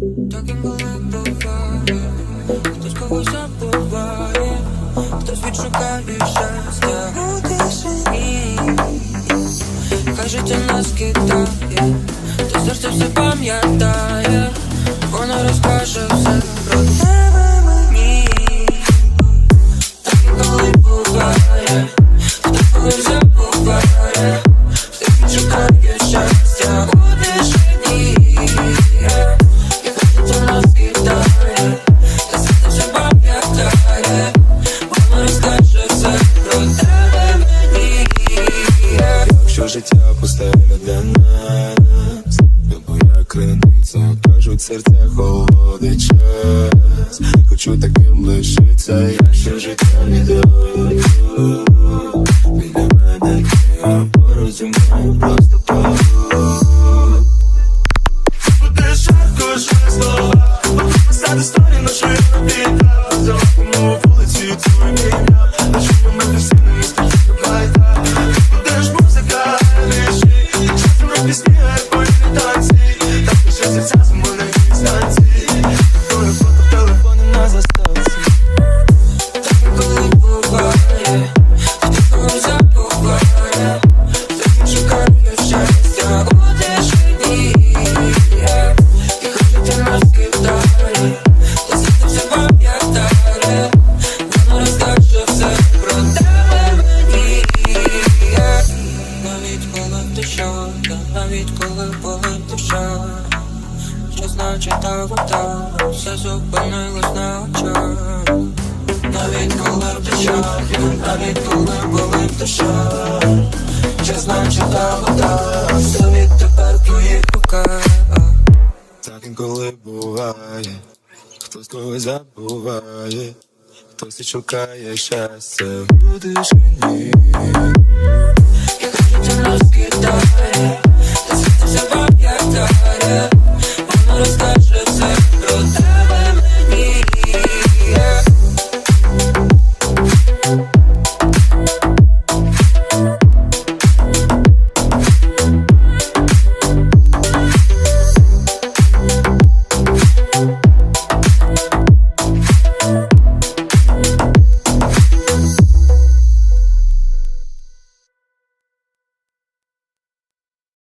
Так інколи буває, хтось когось забуває, хтось відшукає щастя у тишині. Хай життя нас кидає, то серце все Пустеля для нас, як криниця, кажуть, серця холодить час. Хочу таким лишиться, якщо життя не дає. Біля мене я порозумію просто пору. Буде жарко, слова, писати історію нашої обіда. Зробимо вулиці твою навіть коли болить душа, що значить та вода, все зупинилось на очах. Навіть коли в душах, навіть коли болить душа Що значить та вода, все відтепер в твоїх руках Так інколи буває, хтось когось забуває, хтось і шукає щастя у тишині.